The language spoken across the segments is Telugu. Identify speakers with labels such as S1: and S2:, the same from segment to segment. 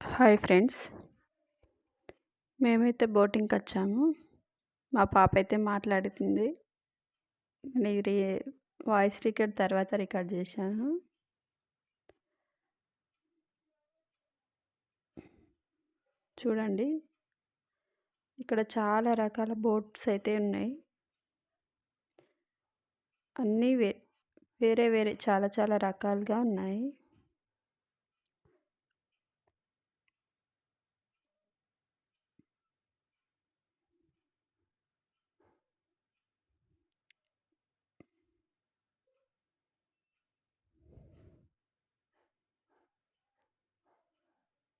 S1: Hi friends. మేమైతే బోటింగ్కి వచ్చాము. మా పాప అయితే మాట్లాడుతుంది. నేను రీ వాయిస్ రికార్డ్ తర్వాత రికార్డ్ చేశాను. చూడండి. ఇక్కడ చాలా రకాల బోట్స్ అయితే ఉన్నాయి. అన్నీ వే వేరే వేరే చాలా చాలా రకాలుగా ఉన్నాయి.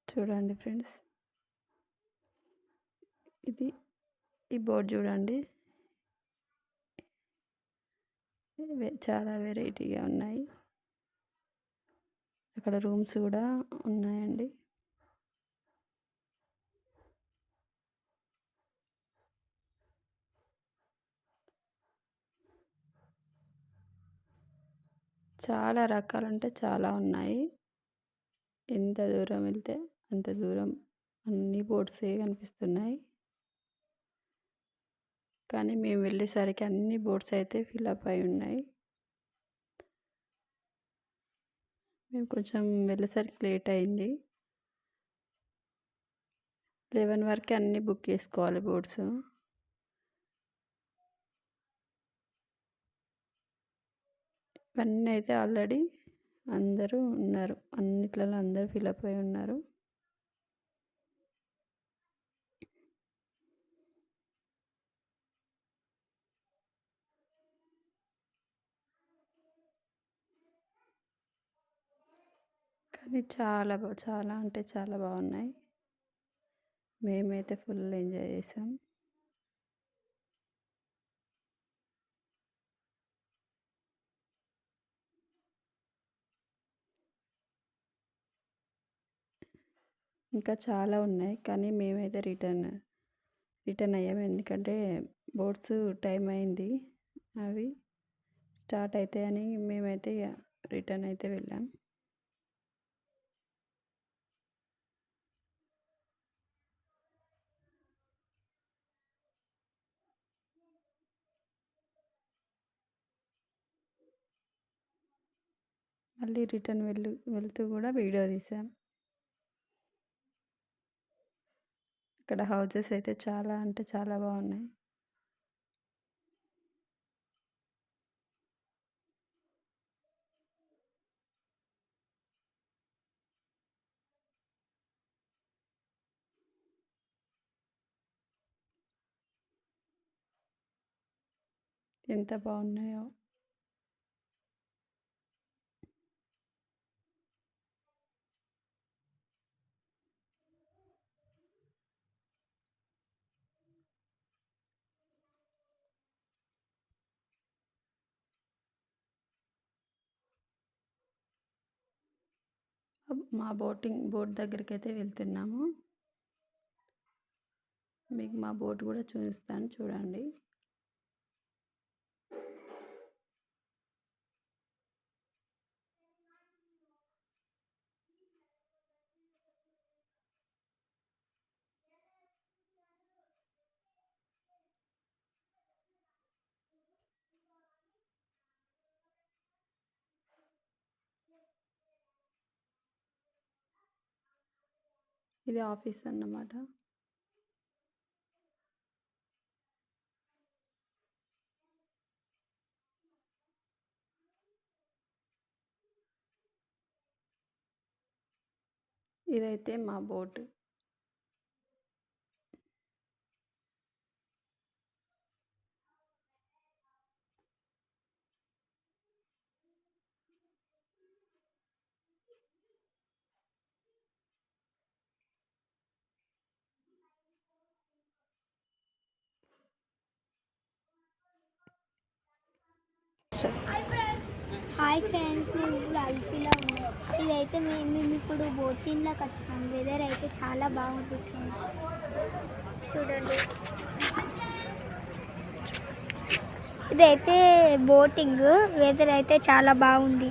S1: చూడండి ఫ్రెండ్స్. ఇది ఈ బోర్డు చూడండి. చాలా వెరైటీగా ఉన్నాయి. అక్కడ రూమ్స్ కూడా ఉన్నాయండి. చాలా రకాలంటే చాలా ఉన్నాయి. ఎంత దూరం వెళ్తే అంత దూరం అన్ని బోట్సే కనిపిస్తున్నాయి. కానీ మేము వెళ్ళేసరికి అన్ని బోట్స్ అయితే ఫిలప్ అయి ఉన్నాయి. మేము కొంచెం వెళ్ళేసరికి లేట్ అయింది. లెవెన్ వరకు అన్నీ బుక్ చేసుకోవాలి బోట్స్. ఇవన్నీ అయితే ఆల్రెడీ అందరూ ఉన్నారు. అన్నిట్లలో అందరూ ఫిలప్ అయి ఉన్నారు. కానీ చాలా చాలా అంటే చాలా బాగున్నాయి. మేమైతే ఫుల్ ఎంజాయ్ చేసాం. ఇంకా చాలా ఉన్నాయి. కానీ మేమైతే రిటర్న్ రిటర్న్ అయ్యాము ఎందుకంటే బోట్స్ టైం అయింది అవి. స్టార్ట్ అవుతాయని మేమైతే రిటర్న్ అయితే వెళ్ళాం. మళ్ళీ రిటర్న్ వెళ్ళు వెళ్తూ కూడా వీడియో తీసాం. ఇక్కడ హౌజెస్ అయితే చాలా అంటే చాలా బాగున్నాయి. ఎంత బాగున్నాయో. మా బోటింగ్ బోట్ దగ్గరికి అయితే వెళ్తున్నాము. మీకు మా బోట్ కూడా చూపిస్తాను చూడండి. ఇది ఆఫీస్ అన్నమాట. ఇదైతే మా బోట్.
S2: హాయ్ ఫ్రెండ్స్ మేము ఇప్పుడు అల్పిలో ఉన్నాం. ఇదైతే మేము మేము ఇప్పుడు బోటింగ్లోకి వచ్చినాం వెదర్ అయితే చాలా బాగుంది ఫ్రెండ్స్ చూడండి. ఇదైతే బోటింగ్. వెదర్ అయితే చాలా బాగుంది.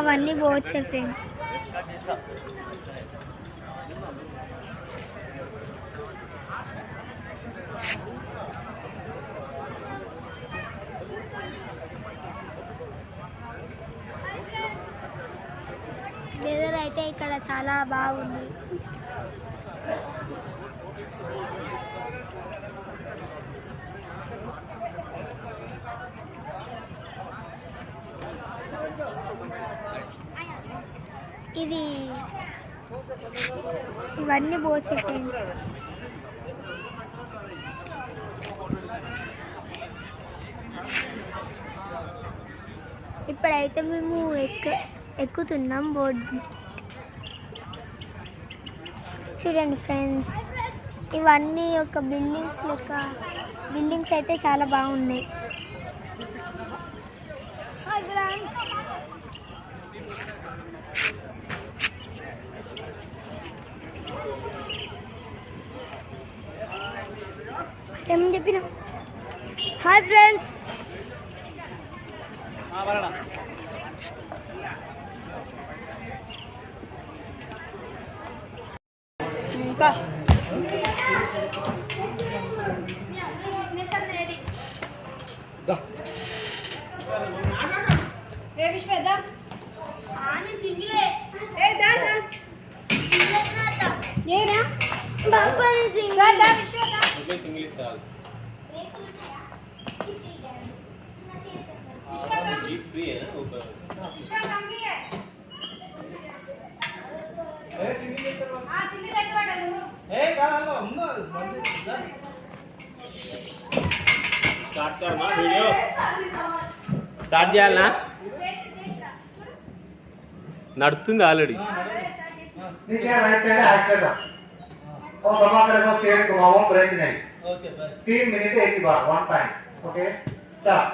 S2: అవన్నీ పోవచ్చే ఫ్రెండ్స్ వెదర్ అయితే ఇక్కడ చాలా బాగుంది. ఇది ఇవన్నీ పోవచ్చు ఫ్రెండ్స్ ఇప్పుడైతే మేము ఎక్కు ఎక్కుతున్నాం బోర్డు. చూడండి ఫ్రెండ్స్. ఇవన్నీ ఒక బిల్డింగ్స్ లెక్క. బిల్డింగ్స్ అయితే చాలా బాగున్నాయి. Hi friends. Bak. Da. Yapışma
S3: da. Anne single. Hey da da. Single
S2: nata.
S3: Yena. Baba ne.
S4: Da da yapışma da. Single single istal.
S3: Jeep free है ना ऊपर
S4: స్టార్ట్ కర్మా వీడియో స్టార్ట్ చేయాలనా
S3: చేసి చేసిరా
S4: నడుస్తుంది ఆల్రెడీ
S5: नीचे राइट साइड हाथ कर दो और दबा कर रखो स्टेयर घुमाओ ब्रेक नहीं तीन मिनट एक ही बार वन टाइम ओके स्टार्ट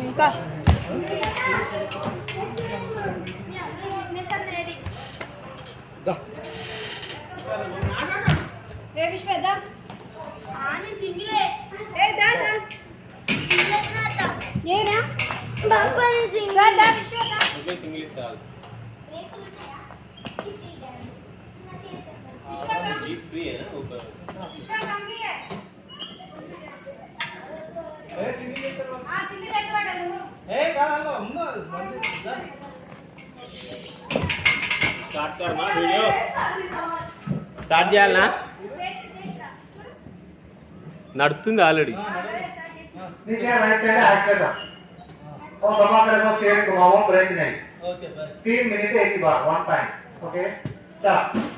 S3: ఇంకా ఏనా
S2: బాబాయ్
S3: దా దా విశ్వేదా
S4: సింగిల్ ఇస్తారు जीप फ्री है ना ऊपर
S3: విశ్వా కంగి है ఆ సింగిల్ ఎక్కవాడ నువ్వు
S4: స్టార్ట్ కర్మా వీడియో స్టార్ట్ చేయాలనా
S3: చేసి చేసిరా
S4: నడుస్తుంది ఆల్రెడీ
S5: नीचे राइट साइड हाथ कर दो और दबा कर रखो स्टेयर घुमाओ ब्रेक नहीं ओके तीन मिनट एक ही बार वन टाइम ओके स्टार्ट